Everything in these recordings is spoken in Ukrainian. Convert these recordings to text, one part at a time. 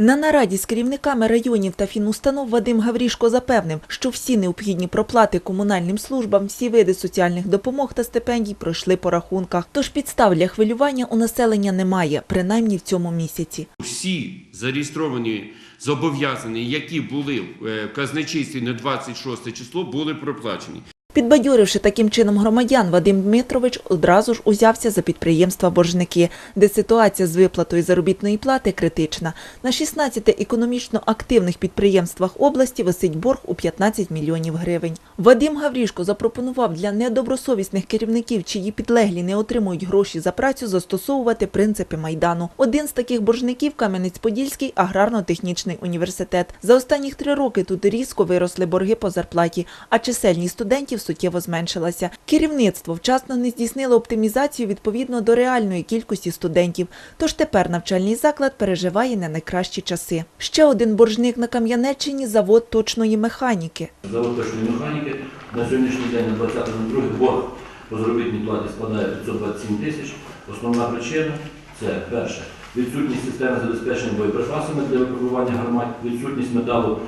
На нараді з керівниками районів та фінустанов Вадим Гаврішко запевнив, що всі необхідні проплати комунальним службам, всі види соціальних допомог та стипендій пройшли по рахунках. Тож підстав для хвилювання у населення немає, принаймні в цьому місяці. Всі зареєстровані зобов'язані, які були е, в казначействі на 26 число, були проплачені. Підбадьоривши таким чином громадян, Вадим Дмитрович одразу ж узявся за підприємства боржники, де ситуація з виплатою заробітної плати критична. На 16 економічно активних підприємствах області висить борг у 15 мільйонів гривень. Вадим Гаврішко запропонував для недобросовісних керівників, чиї підлеглі не отримують гроші за працю, застосовувати принципи майдану. Один з таких боржників Кам'янець-Подільський аграрно-технічний університет. За останні три роки тут різко виросли борги по зарплаті, а чисельність студентів суттєво зменшилася. Керівництво вчасно не здійснило оптимізацію відповідно до реальної кількості студентів. Тож тепер навчальний заклад переживає не найкращі часи. Ще один боржник на Кам'янеччині завод точної механіки. Завод точної механіки на сьогоднішній день на 20.02 борг по заробітній платі складає 527 тисяч. Основна причина це перше відсутність системи забезпечення боєприпасами для випробування гармат, відсутність металу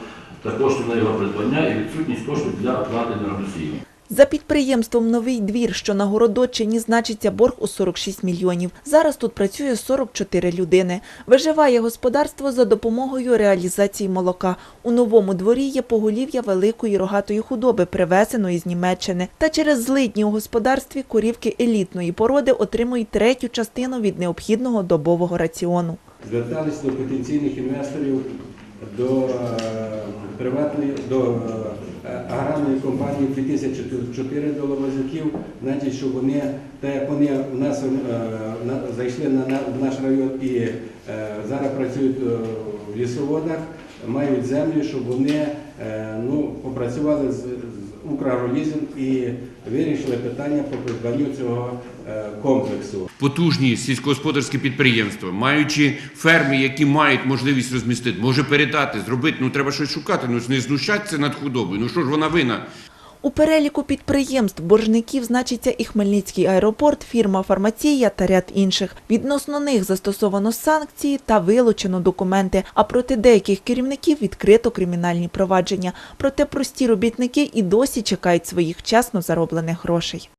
та коштів на його придбання і відсутність коштів для оплати енергоносіїв. За підприємством Новий двір, що на Городочині, значиться борг у 46 мільйонів. Зараз тут працює 44 людини. Виживає господарство за допомогою реалізації молока. У новому дворі є поголів'я великої рогатої худоби, привезеної з Німеччини. Та через злидні у господарстві корівки елітної породи отримують третю частину від необхідного добового раціону. звертались до потенційних інвесторів, до е, приватної, до е, аграрної компанії 2004 доларозиків, значить, що вони, так як вони в нас е, зайшли на, на в наш район і зараз працюють в лісоводах, мають землю, щоб вони ну, попрацювали з, з Украгролізм і вирішили питання по придбанню цього е, комплексу. Потужні сільськогосподарські підприємства, маючи ферми, які мають можливість розмістити, може передати, зробити. Ну треба щось шукати. Ну не знущатися над худобою. Ну що ж вона винна? У переліку підприємств боржників значиться і Хмельницький аеропорт, фірма Фармація та ряд інших. Відносно них застосовано санкції та вилучено документи. А проти деяких керівників відкрито кримінальні провадження. Проте прості робітники і досі чекають своїх чесно зароблених грошей.